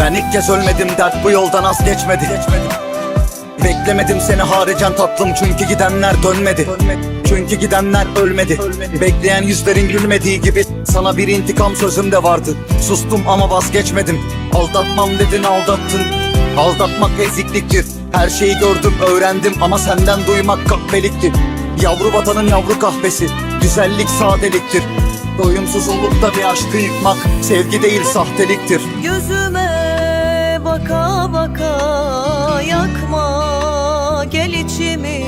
Ben ilk kez ölmedim dert bu yoldan az geçmedi. Beklemedim seni haricen tatlım çünkü gidenler dönmedi. Çünkü gidenler ölmedi. Bekleyen yüzlerin gülmediği gibi Sana bir intikam sözüm de vardı. Sustum ama vazgeçmedim. Aldatmam dedin aldattın. Aldatmak ezikliktir. Her şeyi gördüm öğrendim ama senden duymak kahpeliktir Yavru vatanın yavru kahvesi Güzellik sadeliktir. Doyumsuzlukta bir aşkı yıkmak Sevgi değil sahteliktir. Gözüme baka baka yakma. Gel içimi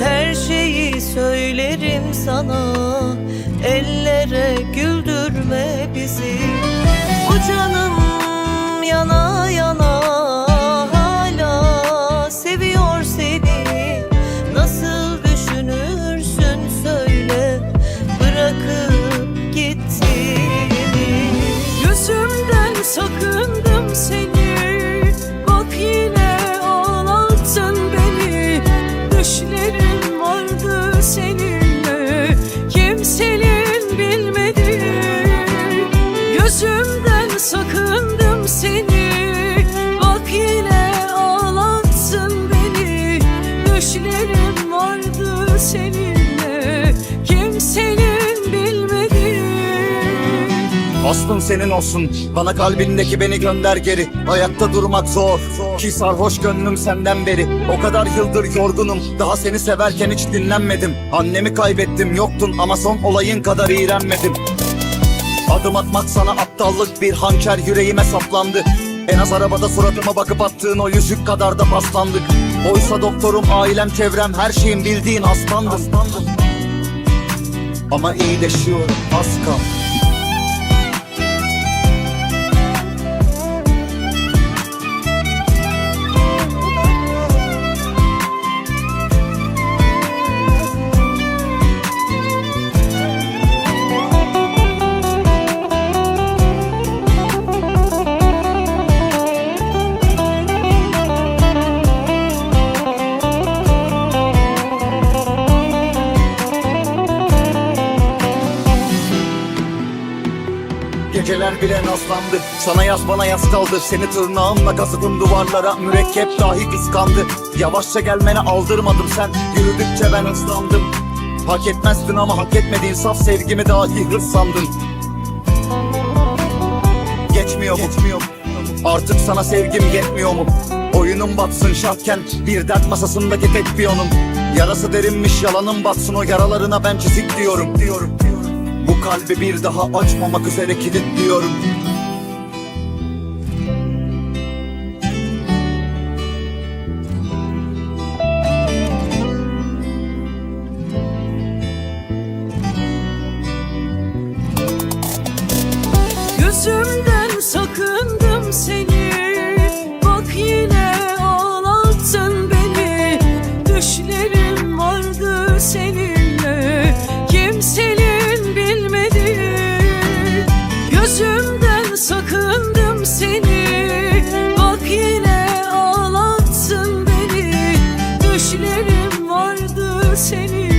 Her şeyi söylerim sana. Ellere güldürme bizi Düşlerim vardı seninle Kimsenin bilmediği. Gözümden sakındım seni Bak yine ağlattın beni. Düşlerim vardı seninle Aslın senin olsun. Bana kalbindeki beni gönder geri. Ayakta durmak zor. Ki sarhoş gönlüm senden beri. O kadar yıldır yorgunum. Daha seni severken hiç dinlenmedim. Annemi kaybettim yoktun Ama son olayın kadar iğrenmedim. Adım atmak sana aptallık. Bir hançer yüreğime saplandı. En az arabada suratıma bakıp attığın o yüzük kadar da paslandık Oysa doktorum, ailem, çevrem Her şeyin bildiğin aslandım Ama iyileşiyorum az kal Geceler bile nazlandı. Sana yaz bana yaz kaldı. Seni tırnağımla kazıdım duvarlara. Mürekkep dahi kıskandı. Yavaşça gelmene aldırmadım sen. Yürüdükçe ben hızlandım Hak etmezdin ama hak etmediğin saf sevgimi dahi hırsandın Geçmiyor mu? Geçmiyor. Artık sana sevgim yetmiyor mu? Oyunum batsın şartken Bir dert masasındaki tek piyonum. Yarası derinmiş yalanım batsın. O yaralarına ben çizik diyorum, diyorum. Bu kalbi bir daha açmamak üzere kilitliyorum Gözümde Düşlerim vardı senin.